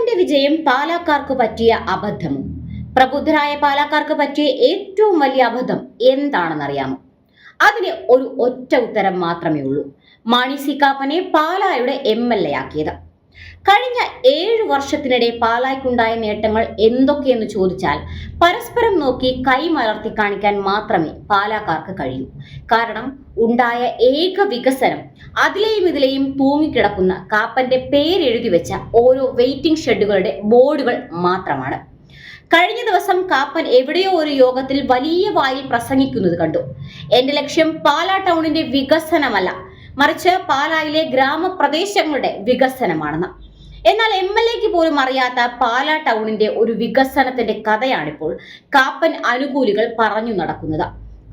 കാപ്പന്റെ വിജയം പാലാക്കാർക്ക് പറ്റിയ അബദ്ധമോ പ്രബുദ്ധരായ പാലാക്കാർക്ക് പറ്റിയ ഏറ്റവും വലിയ അബദ്ധം എന്താണെന്നറിയാമോ? അതിന് ഒരു ഒറ്റ ഉത്തരം മാത്രമേ ഉള്ളൂ. മാണി സി കാപ്പനെ പാലായുടെ എം എൽ എ ആക്കിയത്. കഴിഞ്ഞ ഏഴ് വർഷത്തിനിടെ പാലായ്ക്കുണ്ടായ നേട്ടങ്ങൾ എന്തൊക്കെയെന്ന് ചോദിച്ചാൽ പരസ്പരം നോക്കി കൈമലർത്തി കാണിക്കാൻ മാത്രമേ പാലാക്കാർക്ക് കഴിയൂ. കാരണം ഉണ്ടായ ഏക വികസനം അതിലെയും ഇതിലെയും തൂങ്ങിക്കിടക്കുന്ന കാപ്പന്റെ പേരെഴുതി വെച്ച ഓരോ വെയിറ്റിംഗ് ഷെഡുകളുടെ ബോർഡുകൾ മാത്രമാണ്. കഴിഞ്ഞ ദിവസം കാപ്പൻ എവിടെയോ ഒരു യോഗത്തിൽ വലിയ വായിൽ പ്രസംഗിക്കുന്നത് കണ്ടു. എന്റെ ലക്ഷ്യം പാലാ ടൗണിന്റെ വികസനമല്ല മറിച്ച് പാലായിലെ ഗ്രാമപ്രദേശങ്ങളുടെ വികസനമാണെന്ന്. എന്നാൽ എം എൽ എക്ക് പോലും അറിയാത്ത പാലാ ടൗണിന്റെ ഒരു വികസനത്തിന്റെ കഥയാണിപ്പോൾ കാപ്പൻ അനുകൂലികൾ പറഞ്ഞു നടക്കുന്നത്.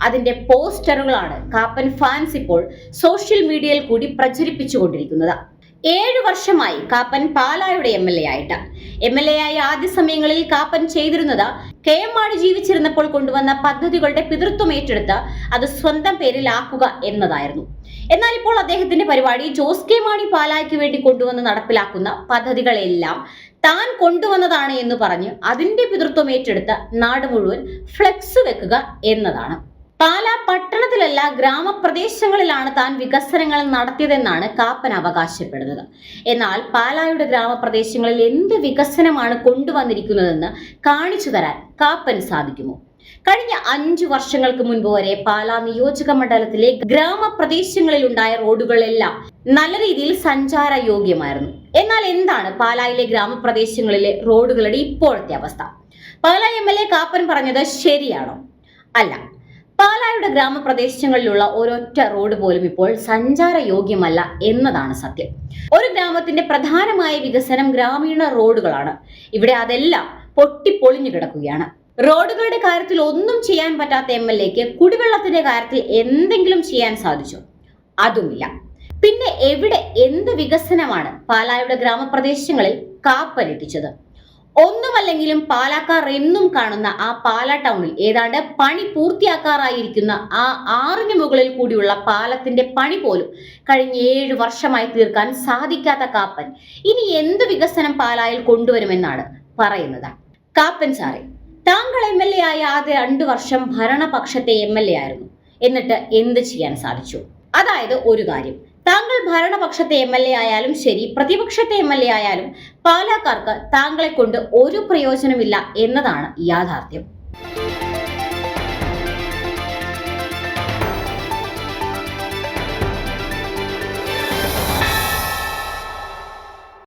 അതിന്റെ പോസ്റ്ററുകളാണ് കാപ്പൻ ഫാൻസ് ഇപ്പോൾ സോഷ്യൽ മീഡിയയിൽ കൂടി പ്രചരിപ്പിച്ചുകൊണ്ടിരിക്കുന്നത്. ഏഴു വർഷമായി കാപ്പൻ പാലായുടെ എം എൽ എ ആയിട്ട്. എം എൽ എ ആയ ആദ്യ സമയങ്ങളിൽ കാപ്പൻ ചെയ്തിരുന്നത് കെ എം മാണി ജീവിച്ചിരുന്നപ്പോൾ കൊണ്ടുവന്ന പദ്ധതികളുടെ പിതൃത്വം ഏറ്റെടുത്ത് അത് സ്വന്തം പേരിലാക്കുക എന്നതായിരുന്നു. എന്നാൽ ഇപ്പോൾ അദ്ദേഹത്തിന്റെ പരിപാടി ജോസ് കെ മാണി പാലായ്ക്ക് വേണ്ടി കൊണ്ടുവന്ന് നടപ്പിലാക്കുന്ന പദ്ധതികളെല്ലാം താൻ കൊണ്ടുവന്നതാണ് എന്ന് പറഞ്ഞ് അതിന്റെ പിതൃത്വം ഏറ്റെടുത്ത നാട് മുഴുവൻ ഫ്ലെക്സ് വെക്കുക എന്നതാണ്. പാലാ പട്ടണത്തിലല്ല ഗ്രാമപ്രദേശങ്ങളിലാണ് താൻ വികസനങ്ങൾ നടത്തിയതെന്നാണ് കാപ്പൻ അവകാശപ്പെടുന്നത്. എന്നാൽ പാലായുടെ ഗ്രാമപ്രദേശങ്ങളിൽ എന്ത് വികസനമാണ് കൊണ്ടുവന്നിരിക്കുന്നതെന്ന് കാണിച്ചു തരാൻ കാപ്പന് സാധിക്കുമോ? കഴിഞ്ഞ അഞ്ചു വർഷങ്ങൾക്ക് മുൻപ് വരെ പാലാ നിയോജക മണ്ഡലത്തിലെ ഗ്രാമപ്രദേശങ്ങളിൽ ഉണ്ടായ റോഡുകളെല്ലാം നല്ല രീതിയിൽ സഞ്ചാര യോഗ്യമായിരുന്നു എന്നാൽ എന്താണ് പാലായിലെ ഗ്രാമപ്രദേശങ്ങളിലെ റോഡുകളുടെ ഇപ്പോഴത്തെ അവസ്ഥ? Pala M L A Kappan പറഞ്ഞത് ശരിയാണോ? അല്ല. പാലായുടെ ഗ്രാമപ്രദേശങ്ങളിലുള്ള ഒരൊറ്റ റോഡ് പോലും ഇപ്പോൾ സഞ്ചാര യോഗ്യമല്ല എന്നതാണ് സത്യം. ഒരു ഗ്രാമത്തിന്റെ പ്രധാനമായ വികസനം ഗ്രാമീണ റോഡുകളാണ്. ഇവിടെ അതെല്ലാം പൊട്ടിപ്പൊളിഞ്ഞു കിടക്കുകയാണ്. റോഡുകളുടെ കാര്യത്തിൽ ഒന്നും ചെയ്യാൻ പറ്റാത്ത എം എൽ എക്ക് കുടിവെള്ളത്തിന്റെ കാര്യത്തിൽ എന്തെങ്കിലും ചെയ്യാൻ സാധിച്ചോ? അതുമില്ല. പിന്നെ എവിടെ എന്ത് വികസനമാണ് പാലായുടെ ഗ്രാമപ്രദേശങ്ങളിൽ കാപ്പലെത്തിച്ചത് ഒന്നുമല്ലെങ്കിലും പാലാക്കാർ എന്നും കാണുന്ന ആ പാല ടൗണിൽ ഏതാണ്ട് പണി പൂർത്തിയാക്കാറായിരിക്കുന്ന ആ ആറിന് മുകളിൽ കൂടിയുള്ള പാലത്തിന്റെ പണി പോലും കഴിഞ്ഞ ഏഴ് വർഷമായി തീർക്കാൻ സാധിക്കാത്ത കാപ്പൻ ഇനി എന്ത് വികസനം പാലായിൽ കൊണ്ടുവരുമെന്നാണ് പറയുന്നത്. കാപ്പൻ സാറേ താങ്കൾ എം എൽ എ ആയ ആദ്യ രണ്ടു വർഷം ഭരണപക്ഷത്തെ എം എൽ എ ആയിരുന്നു. എന്നിട്ട് എന്ത് ചെയ്യാൻ സാധിച്ചു? അതായത് ഒരു കാര്യം താങ്കൾ ഭരണപക്ഷത്തെ എം എൽ എ ആയാലും ശരി പ്രതിപക്ഷത്തെ എം എൽ എ ആയാലും പാലാക്കാർക്ക് താങ്കളെ കൊണ്ട് ഒരു പ്രയോജനമില്ല എന്നതാണ് യാഥാർത്ഥ്യം.